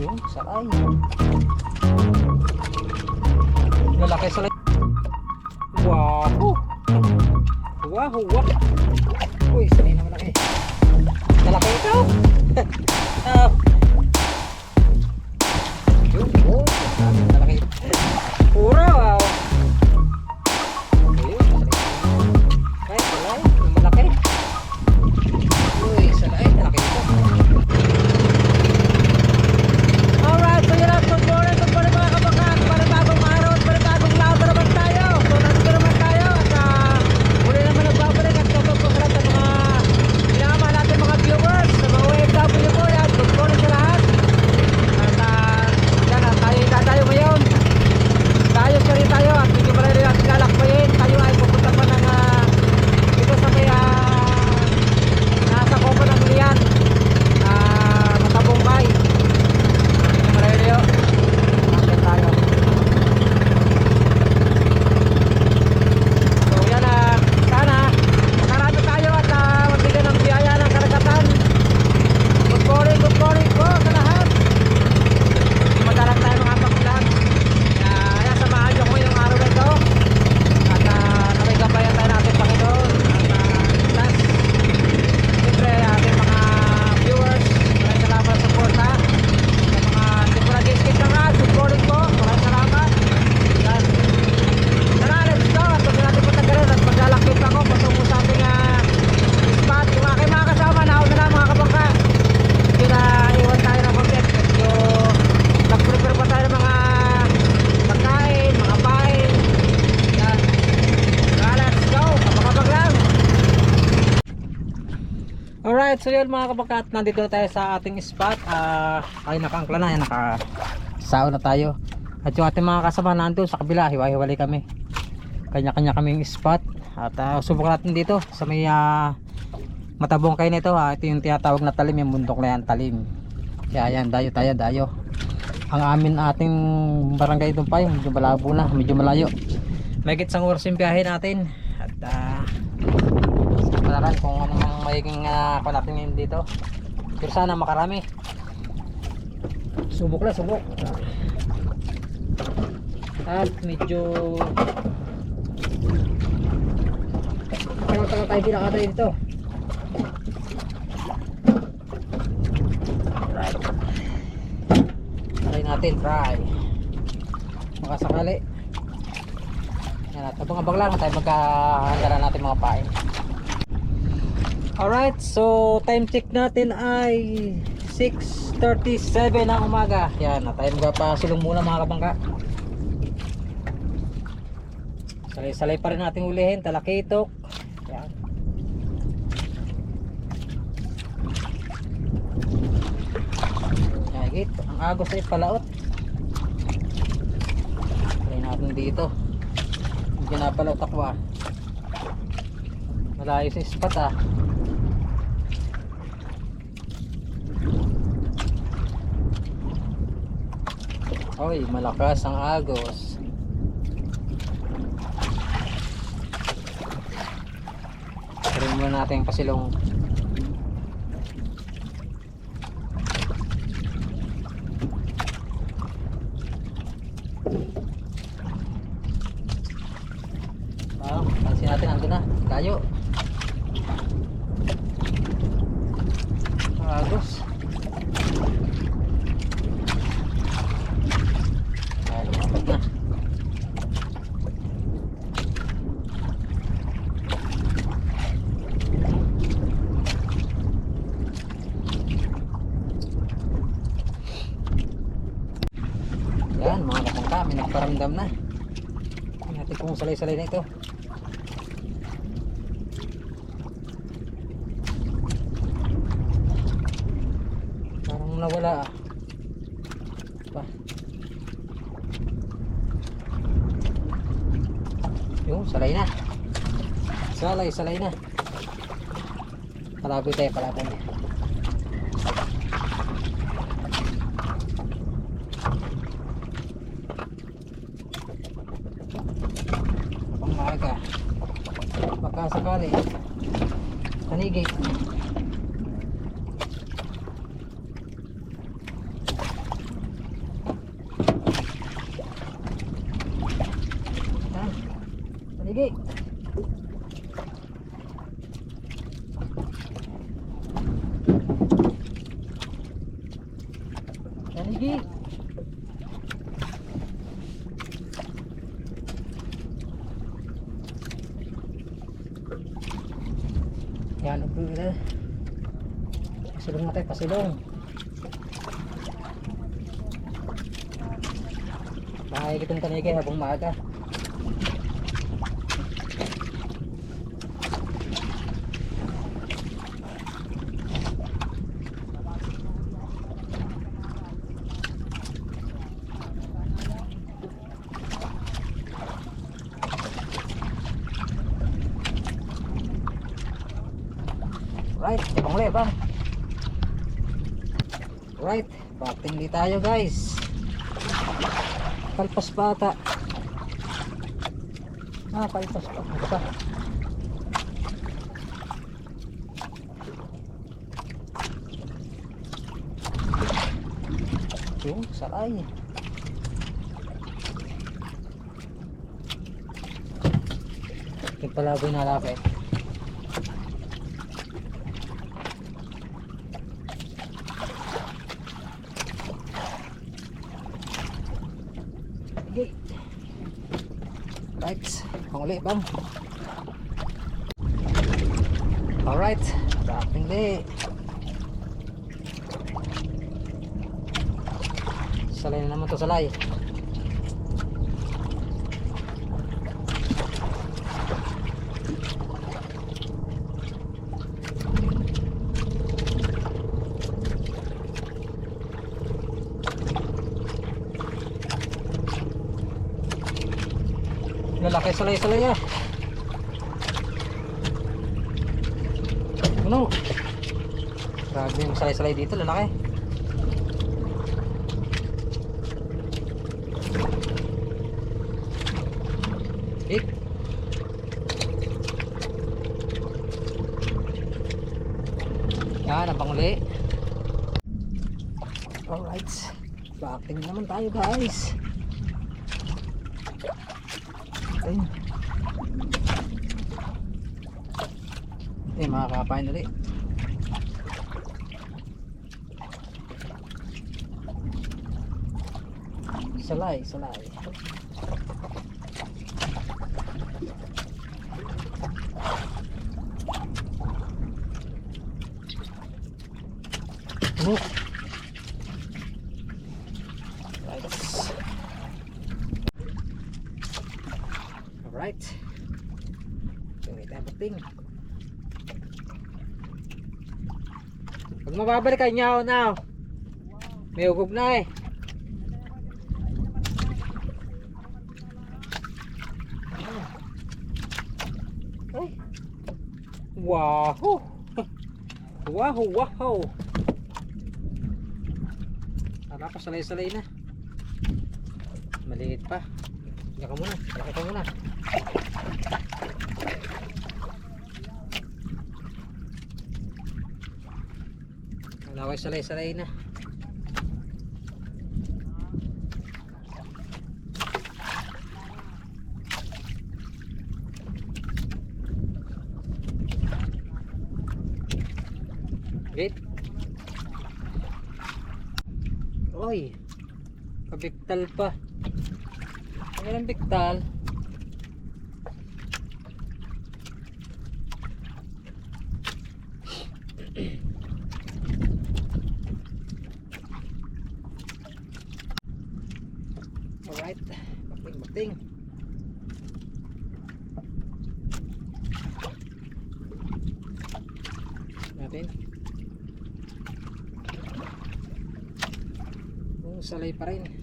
Yung salay. Lalaki salay. Wow. Wow, wow. Uy, salay na malaki. Malaki ito. Ah. Mga kabakat, nandito na tayo sa ating spot. Ah, ay nakaangkla na, yan, naka sao na tayo. At yung ating mga kasama nandun sa kabila, hiwa-hiwalay kami. Kanya-kanya kaming spot. At ah, subukan natin dito sa may ah, matabong kayo nito. Ah, ito yung tinatawag na talim, yung bundok na yan, talim. Kaya yan, dayo tayo, dayo. Ang amin ating barangay doon pa medyo malabo na, medyo malayo. May gitsang oras yung biyahe natin. At ah, Palaran kung ano mang magiging uh, ako natin ngayon dito. Pero sana makarami. Subok lang, subok. At medyo tagal-tagal tayo pinakatay dito. Right. Try natin, try. Baka sakali. Yan at abang-abang lang tayo magkahanda na natin mga pain. Alright, so time check natin ay 6.37 ng umaga. Yan, na tayo magpapasilong muna mga kabangka. Salay-salay pa rin natin ulihin, talakitok. Yan. Yagit, ang agos ay palaot. Try natin dito. Hindi na palaot ako ah Malayo sa spot ah Oy, malakas ang agos. Try muna natin yung pasilong. Ah, pansin natin nandun na. Layo. Ang Agos. Ay, lumapit na. Yan, mga kapangka, may nagparamdam na. Tingnan natin kung salay-salay na ito. Parang nawala ah. Pa. Yung salay na. Salay, salay na. Palaboy tayo, palaboy. Pangmaga. Baka sakali. Panigay. Sige. Taligi. Yan, na. Pasilong natin, pasilong. Makikita ng tanigay habang maaga. Right, ibang leba. Right, tayo guys. Kalpas bata. Ah, kalpas pa. Bata. Yung saray. Yung palaboy na lapit. Okay. Right. Panguli bang. Alright. Dating di. Salay na naman to salay. Lalaki salay-salay ah. Ano? Grabe yung salay-salay dito, lalaki. Eh. Yan, ang panguli. Alright. Backing naman tayo guys. Ayun. Eh, makakapain ulit. Salay, salay. Ano? Right. Alright. Tingnan tayo bating. Pag mababalik ka niya now. May ugog na eh. Ay. Wow. Wow, wow. Tara pa, salay-salay na. Maliit pa. Higa ka muna. Higa ka muna. Malaway salay-salay na. Kabiktal pa. Ang ang biktal. Alright. Bating, bating. Natin. Salay pa rin.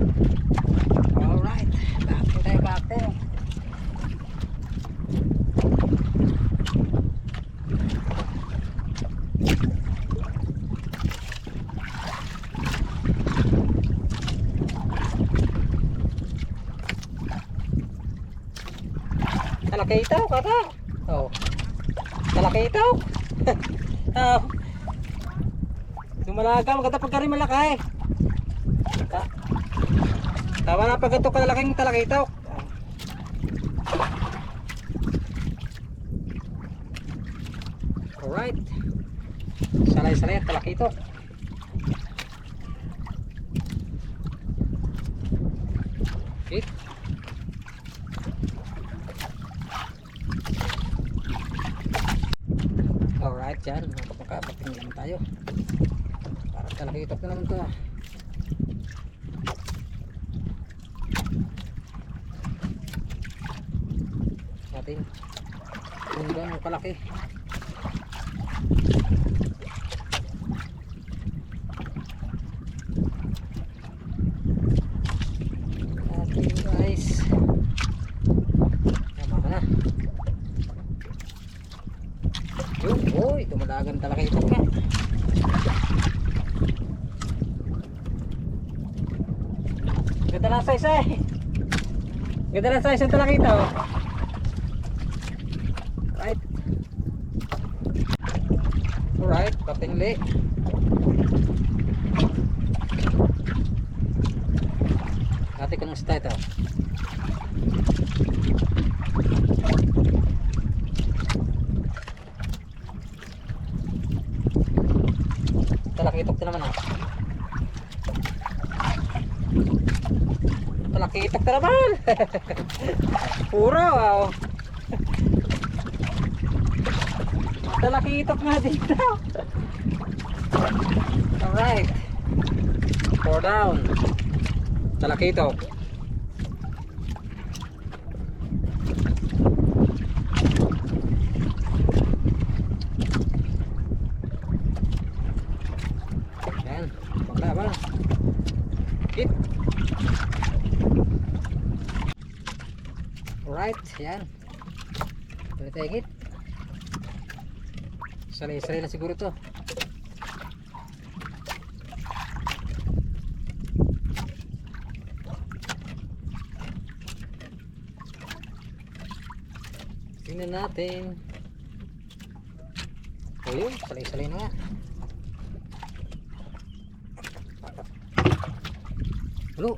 Alright, bate tayo bate. Talaki ito, kata. Oh. Talaki ito. oh. Sumalagam, kata pagkari malakay. Eh. Ta Tama na pag ito kalalaking talaki ito. Alright. Salay-salay at talaki ito. Okay. Alright yan, makapagkapating naman tayo. Para talakitok na naman to ah. Natin. Gano'ng kalaki. Dumadagan talaga ito ka. Ganda lang size eh. Ganda lang size talaga ito. Right. Alright, patingli. Ate ko ng sta ito. Talakitok na naman ah. Talakitok na naman. Puro wow. Talakitok nga dito. Alright. Four down. Talakitok. Yan. Bakla ba? Hit. Alright. Yan. Ulit tayo. Salay-salay na siguro to. Tingnan natin. O yun, salay-salay na nga. Hello.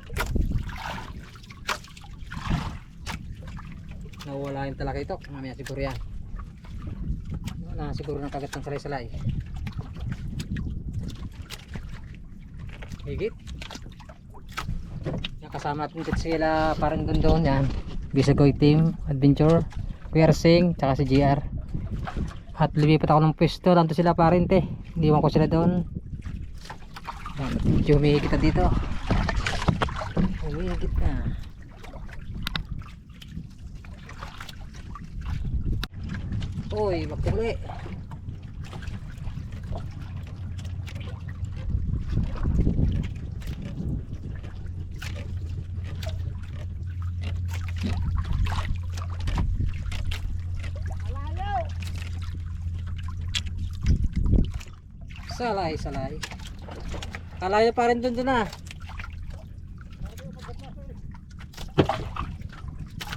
Nawala yung talaki ito. Mamaya siguro yan. Na siguro ng kagat ng salay-salay. Higit. Nakasama natin dito sila parang doon yan. Bisagoy Team Adventure. Kuya Sing, tsaka si GR. At lumipat ako ng pwesto. Tanto sila parente. Iniwan ko sila doon. Medyo humihigit na dito. Humihigit na. Uy, magkuli. Salay, salay. Kalayo pa rin dun dun ah.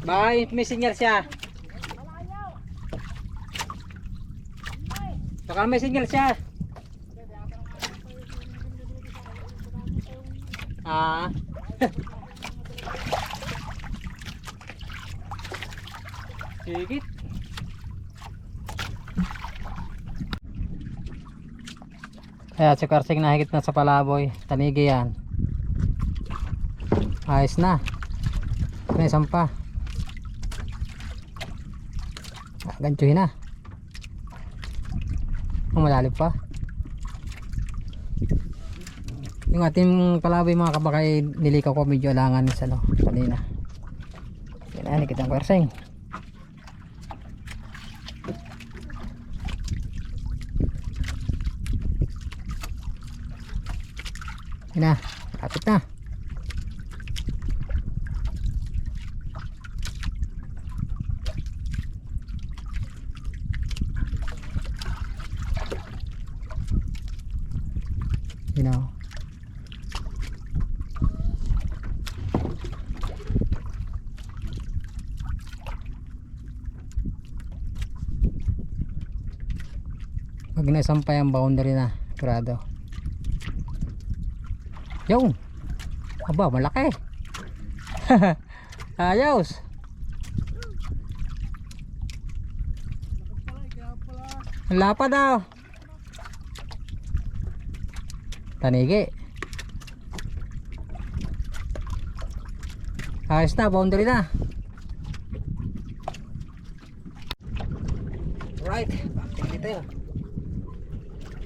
Bye, may signal siya. Baka may signal siya. Ah. Higit. Kaya si Karsing nahigit na sa palaboy. Tanigi yan. Ayos na. May isang pa. Ah, Gantuhin na. Oh, malalim pa. Yung ating palaboy mga kabakay nilikaw ko medyo alangan sa no, kanina. Yan na, nakita ang Karsing. Yun na, kapit na. You know. Pag nasampay ang boundary na, grado. Yung. Aba, malaki. Ayos. Ang lapad daw. Tanigi. Ayos na, boundary na. Right, back dito yun.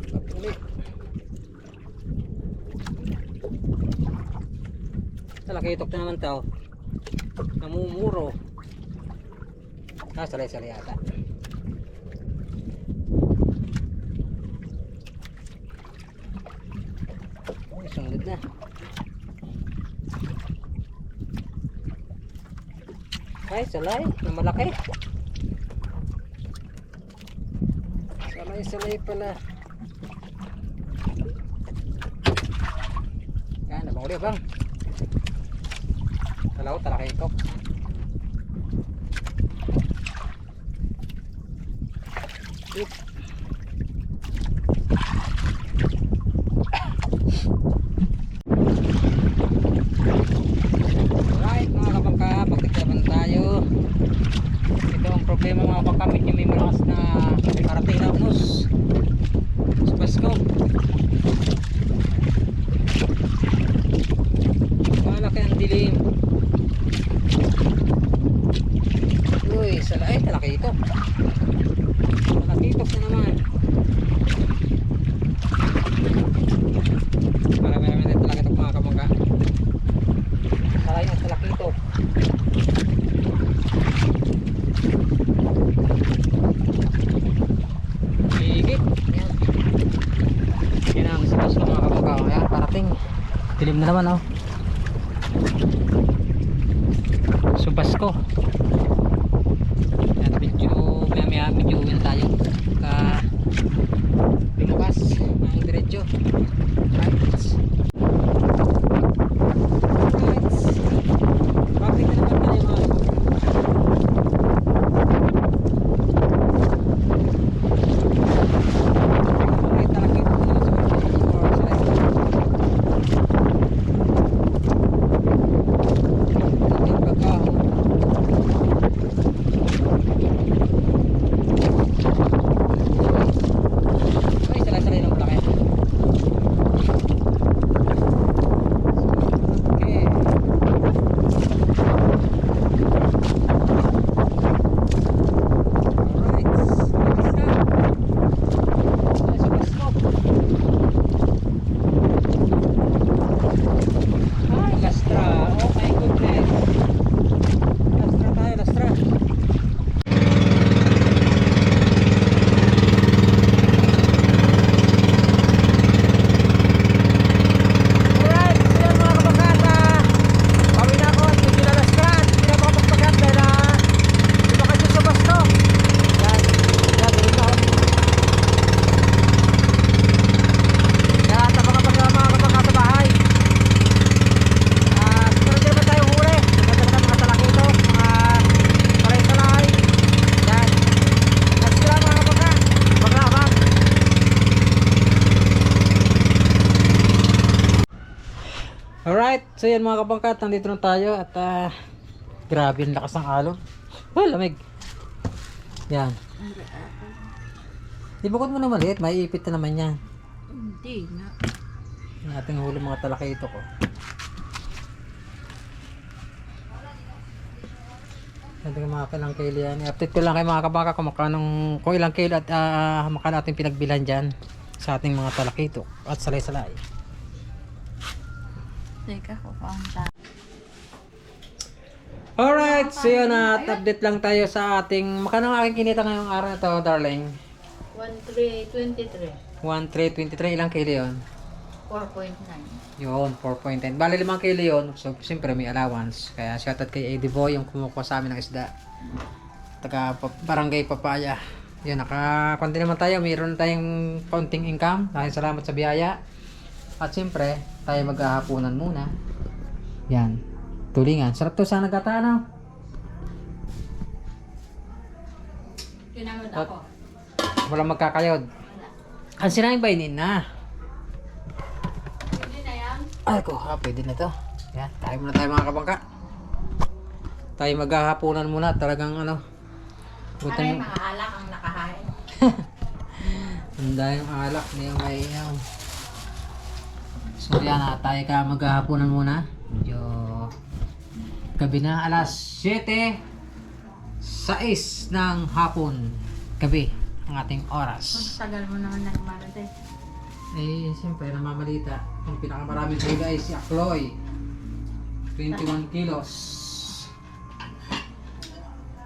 Back ulit. Talakitok na naman tao. Namumuro. Ah, salay-salay yata. Ay, sungod na. Ay, salay. Na malaki. Salay-salay pala. Yan, nabang ulit bang. Dalaw, talaki ito. Oop. Alright mga kabangka, magtaglaban tayo. Ito ang problema mga pagkamit yung may malakas na parating na unos. Sa Pasko. Malaki ang dilim. Uy, sala ay so yan mga kabangkat, nandito na tayo at ah, grabe ang lakas ng alon. Oh, lamig. Yan. Ibukod mo na maliit, may ipit na naman yan. Hindi na. Ang ating huli mga talakito ko. Sabi mga kailang kilo yan. I-update ko lang kay mga kabaka kung makanong, kung ilang kilo at uh, makano ating pinagbilan dyan sa ating mga talakito at salay-salay. Teka ko pang ta. Alright, so yun at update lang tayo sa ating, makano ang aking kinita ngayong araw na to, darling? 1323. 1,323, ilang kilo yun? 4.9. Yun, 4.10. Bali 5 kilo yun. So, siyempre may allowance. Kaya shoutout kay Eddie Boy yung kumukuha sa amin ng isda. Taga pa- barangay Papaya. Yun, nakakunti naman tayo. Mayroon tayong konting income. Dahil salamat sa biyaya. At siyempre, tayo maghahapunan muna. Yan. Tulingan. Sarap to sana gata, ano? Kinamod At- ako. Walang magkakayod. Wala. Ang sinayang bainin na. Pwede na yan. Ay ko, ha, pwede na to. Yan, tayo muna tayo mga kabangka. Tayo maghahaponan muna. Talagang ano. Aray, Gutom. mga alak ang nakahain. Ang dahil alak niya may iyaw. So yan na, tayo ka maghahaponan muna. Medyo gabi na, alas 7 6 ng hapon. Gabi ang ating oras. tagal mo naman nagmarating. Eh, siyempre, namamalita. Ang pinakamaraming biga ay si Akloy. 21 kilos.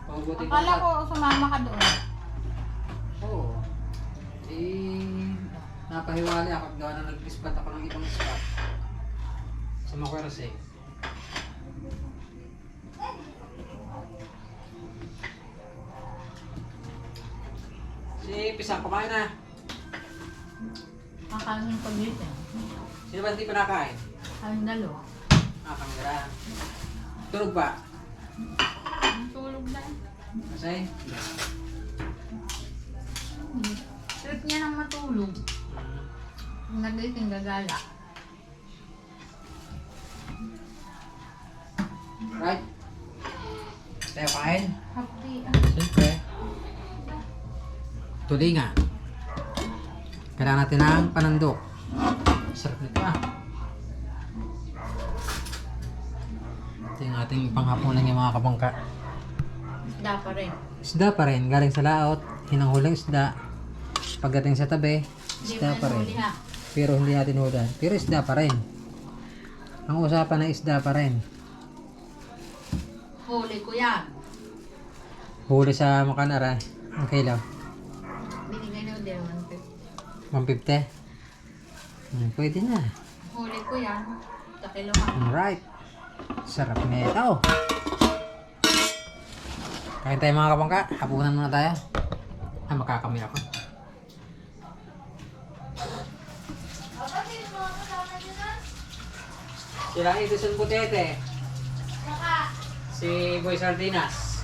Pabuti Akala ko sumama ka doon. Oo. Eh, napahiwali ako at gawa na nag-spot ako ng ibang spot. Sa Makuerse. Si Pisang, kumain na. Kakain ko dito. Sino ba hindi pa nakain? Kayong dalawa. Ah, kami na. Tulog ba? Ang tulog na. Kasi? Trip niya nang matulog. Nagising gagala. Right? Tayo kain? Happy. Siyempre. Tulingan. Kailangan natin ng panandok. Sarap nito ah. Ito yung ating panghapunan ng mga kabangka. Isda pa rin. Isda pa rin. Galing sa laot. Hinanghulang isda. Pagdating sa tabi, Hindi isda pa rin. ha. Pero hindi natin hulan. Pero isda pa rin. Ang usapan ay isda pa rin. Huli ko yan. Huli sa makanara. Ang kailaw. Binigay na din 150. 150. Hmm, pwede na. Huli ko yan. Sa kilohan. Alright. Sarap na ito. Kain tayo mga kabangka. Hapunan muna tayo. Ah, makakamil ako. Sila Edison Butete. Si Boy Sardinas.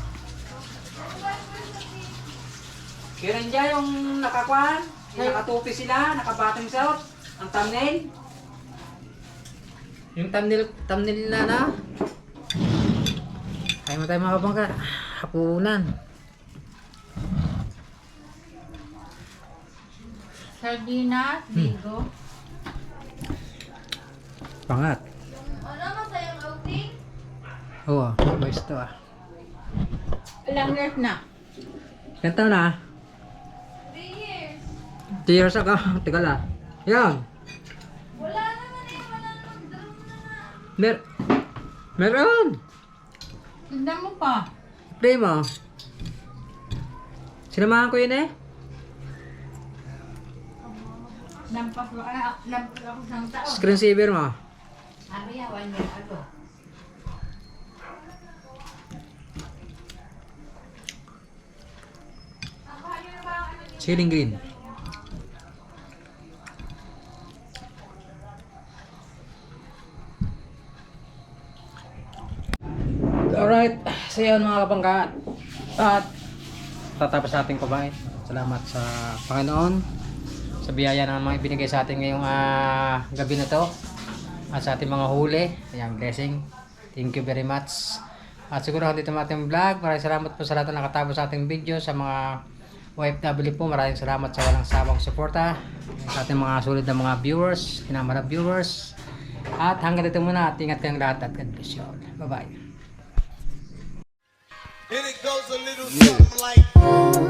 Kaya dyan yung nakakwan, yung nakatupi sila, nakabatang suit, ang thumbnail. Yung thumbnail, thumbnail nila na. Kaya mo tayo mga kabangka. Hapunan. Sardinas, bigo. Pangat. Ano mo sa'yo outing? Oo, boys to ah. Ilang years na? Ilan taon na? 3 years. 2 years ago. Tagal ah. Yan. Wala naman eh. Wala naman. Drum na na. Mer meron. Tignan mo pa. Play mo. Sinamahan ko yun eh. Lampas ko, ah, lampas ako ng taon. Screensaver mo. Sabi niya, one year ago. Ceiling green. Alright, so yun mga kapangka. At tatapos natin kumain. Salamat sa Panginoon sa biyaya na mga ibinigay sa atin ngayong ah, gabi na to at sa ating mga huli. Ayan, blessing. Thank you very much. At siguro dito ang ating vlog. Maraming salamat po sa lahat na nakatapos sa ating video. Sa mga OFW po, maraming salamat sa walang sawang suporta. Sa ating mga sulit na mga viewers, kinamara viewers. At hanggang dito muna. At ingat kayong lahat at God bless you all. Bye-bye. And it goes a little something like